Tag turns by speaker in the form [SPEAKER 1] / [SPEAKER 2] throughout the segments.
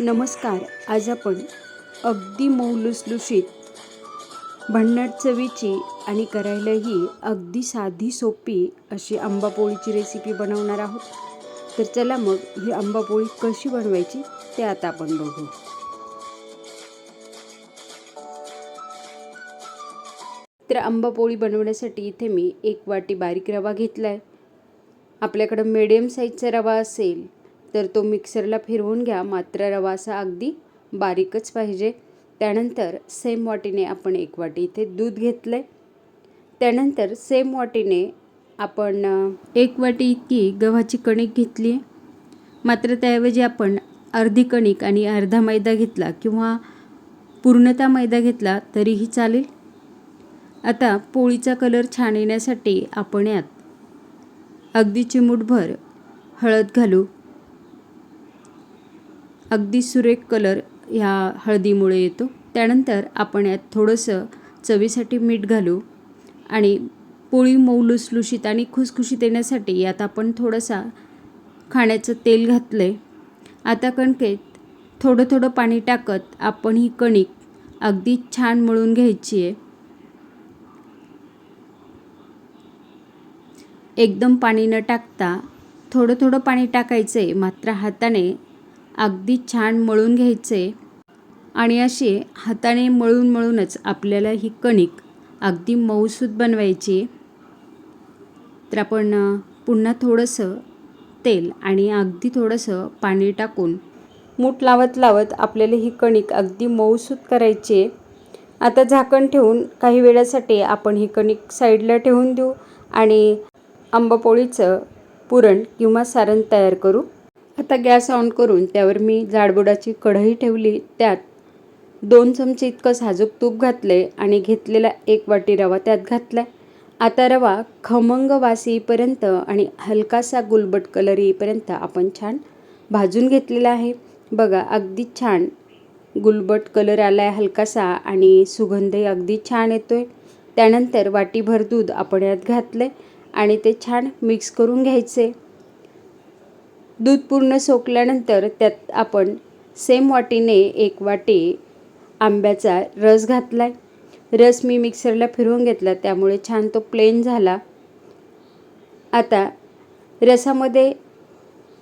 [SPEAKER 1] नमस्कार. आज आपण अगदी मऊ लुसलुशीत भन्नाट चवीची आणि करायलाही अगदी साधी सोपी अशी आंबापोळीची रेसिपी बनवणार आहोत. तर चला मग ही आंबापोळी कशी बनवायची ते आता आपण बघू. तर आंबापोळी बनवण्यासाठी इथे मी एक वाटी बारीक रवा घेतला आहे आपल्याकडं मिडियम साईजचा रवा असेल तर तो मिक्सरला फिरवून घ्या मात्र रवा असा अगदी बारीकच पाहिजे. त्यानंतर सेम वाटीने आपण एक वाटी इथे दूध घेतलं आहे त्यानंतर सेम वाटीने आपण एक वाटी इतकी गव्हाची कणिक घेतली आहे मात्र त्याऐवजी आपण अर्धी कणिक आणि अर्धा मैदा घेतला किंवा पूर्णता मैदा घेतला तरीही चालेल. आता पोळीचा कलर छान येण्यासाठी आपण यात अगदी चिमूटभर हळद घालू. अगदी सुरेख कलर ह्या हळदीमुळे येतो. त्यानंतर आपण यात थोडंसं चवीसाठी मीठ घालू आणि पोळी मऊ लुसलुशीत आणि खुसखुशीत येण्यासाठी यात आपण थोडंसा खाण्याचं तेल घातलं आहे आता कणकेत थोडं थोडं पाणी टाकत आपण ही कणिक अगदी छान मळून घ्यायची आहे. एकदम पाणी न टाकता थोडं थोडं पाणी टाकायचं आहे मात्र हाताने अगदी छान मळून घ्यायचे आणि असे हाताने मळून मळूनच आपल्याला ही कणिक अगदी मऊसूत बनवायची. तर आपण पुन्हा थोडंसं तेल आणि अगदी थोडंसं पाणी टाकून मूठ लावत लावत आपल्याला ही कणिक अगदी मऊसूत करायची. आहे आता झाकण ठेवून काही वेळासाठी आपण ही कणिक साईडला ठेवून देऊ आणि आंबापोळीचं पुरण किंवा सारण तयार करू. आता गॅस ऑन करून त्यावर मी जाडबुडाची कढई ठेवली. त्यात दोन चमचे इतकं साजूक तूप घातले आणि घेतलेला एक वाटी रवा त्यात घातला. आता रवा खमंग वास येईपर्यंत आणि हलकासा गुलबट कलर येईपर्यंत आपण छान भाजून घेतलेला आहे. बघा अगदी छान गुलबट कलर आला आहे हलकासा आणि सुगंधही अगदी छान येतो आहे त्यानंतर वाटीभर दूध आपण यात घातले आणि ते छान मिक्स करून घ्यायचे. दूध पूर्ण सोकल्यानंतर त्यात आपण सेम वाटीने एक वाटी आंब्याचा रस घातला आहे रस मी मिक्सरला फिरवून घेतला त्यामुळे छान तो प्लेन झाला. आता रसामध्ये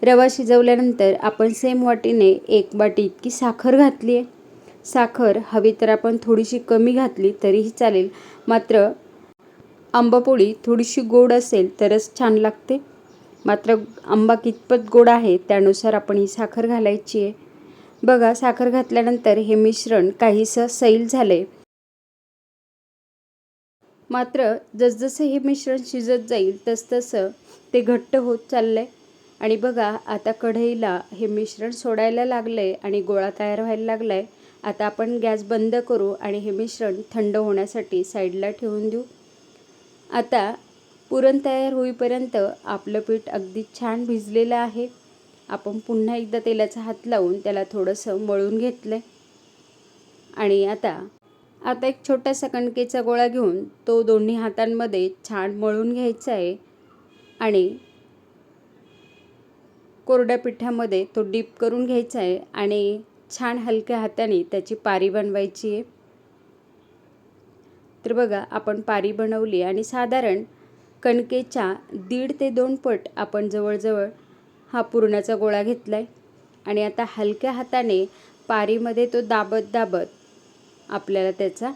[SPEAKER 1] रवा शिजवल्यानंतर आपण सेम वाटीने एक वाटी इतकी साखर घातली आहे. साखर हवी तर आपण थोडीशी कमी घातली तरीही चालेल. मात्र आंबापोळी थोडीशी गोड असेल तरच छान लागते. मात्र आंबा कितपत गोड आहे त्यानुसार आपण ही साखर घालायची आहे. बघा साखर घातल्यानंतर हे मिश्रण काहीसं सैल झालं आहे मात्र जसजसं हे मिश्रण शिजत जाईल तसतसं ते घट्ट होत चाललं आहे आणि बघा आता कढईला हे मिश्रण सोडायला लागलं आहे आणि गोळा तयार व्हायला लागला आहे आता आपण गॅस बंद करू आणि हे मिश्रण थंड होण्यासाठी साईडला ठेवून देऊ. आता पुरण तयार होईपर्यंत आपलं पीठ अगदी छान भिजलेलं आहे. आपण पुन्हा एकदा तेलाचा हात लावून त्याला थोडंसं मळून घेतलं आहे आणि आता आता एक छोटासा कणकेचा गोळा घेऊन तो दोन्ही हातांमध्ये छान मळून घ्यायचा आहे. आणि कोरड्या पिठामध्ये तो डीप करून घ्यायचा आहे आणि छान हलक्या हाताने त्याची पारी बनवायची आहे. तर बघा आपण पारी बनवली आणि साधारण कणकेच्या दीड ते दोन पट आपण जवळजवळ हा पुरणाचा गोळा घेतला आहे आणि आता हलक्या हाताने पारीमध्ये तो दाबत दाबत आपल्याला त्याचा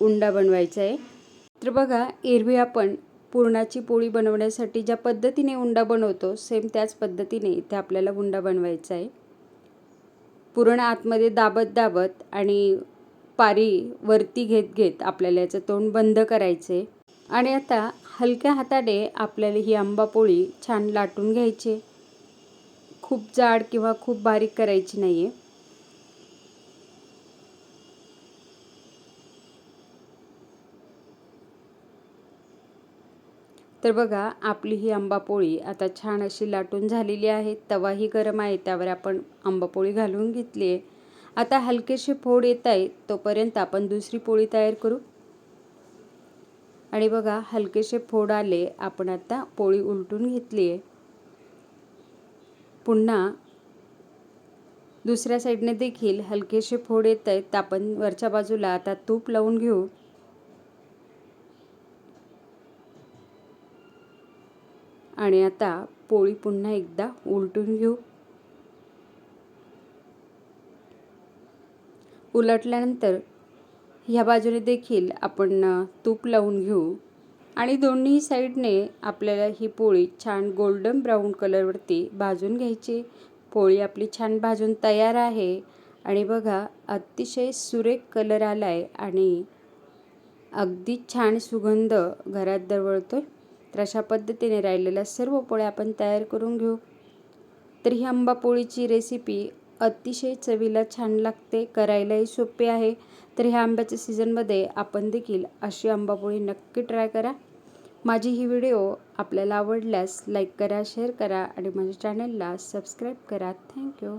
[SPEAKER 1] उंडा बनवायचा आहे. तर बघा एरवी आपण पुरणाची पोळी बनवण्यासाठी ज्या पद्धतीने उंडा बनवतो सेम त्याच पद्धतीने इथे आपल्याला उंडा बनवायचा आहे. पुरण आतमध्ये दाबत दाबत आणि पारी वरती घेत घेत आपल्याला याचं तोंड बंद करायचे आणि आता हलक्या हाताने आपल्याला ही आंबा पोळी छान लाटून घ्यायची खूप जाड किंवा खूप बारीक करायची नाही आहे तर बघा आपली ही आंबापोळी आता छान अशी लाटून झालेली आहे. तवाही गरम आहे त्यावर आपण आंबापोळी घालून घेतली आहे. आता हलकेशी फोड येत आहे तोपर्यंत आपण दुसरी पोळी तयार करू. आणि बघा हलकेसे फोड आले आपण आता पोळी उलटून घेतली आहे पुन्हा दुसऱ्या साईडने देखील हलकेसे फोड येत आहेत तर आपण वरच्या बाजूला आता तूप लावून घेऊ. आणि आता पोळी पुन्हा एकदा उलटून घेऊ. उलटल्यानंतर ह्या बाजूने देखील आपण तूप लावून घेऊ. आणि दोन्ही साईडने आपल्याला ही पोळी छान गोल्डन ब्राऊन कलरवरती भाजून घ्यायची. पोळी आपली छान भाजून तयार आहे. आणि बघा अतिशय सुरेख कलर आला आहे आणि अगदी छान सुगंध घरात दरवळतो तर अशा पद्धतीने राहिलेल्या सर्व पोळ्या आपण तयार करून घेऊ. तर ही आंबापोळीची रेसिपी अतिशय चवीला छान लागते करायलाही सोपे आहे. तर ह्या आंब्याच्या सीझनमध्ये आपण देखील अशी आंबापोळी नक्की ट्राय करा. माझी ही व्हिडिओ आपल्याला आवडल्यास लाईक करा शेअर करा आणि माझ्या चॅनलला सबस्क्राईब करा. थँक्यू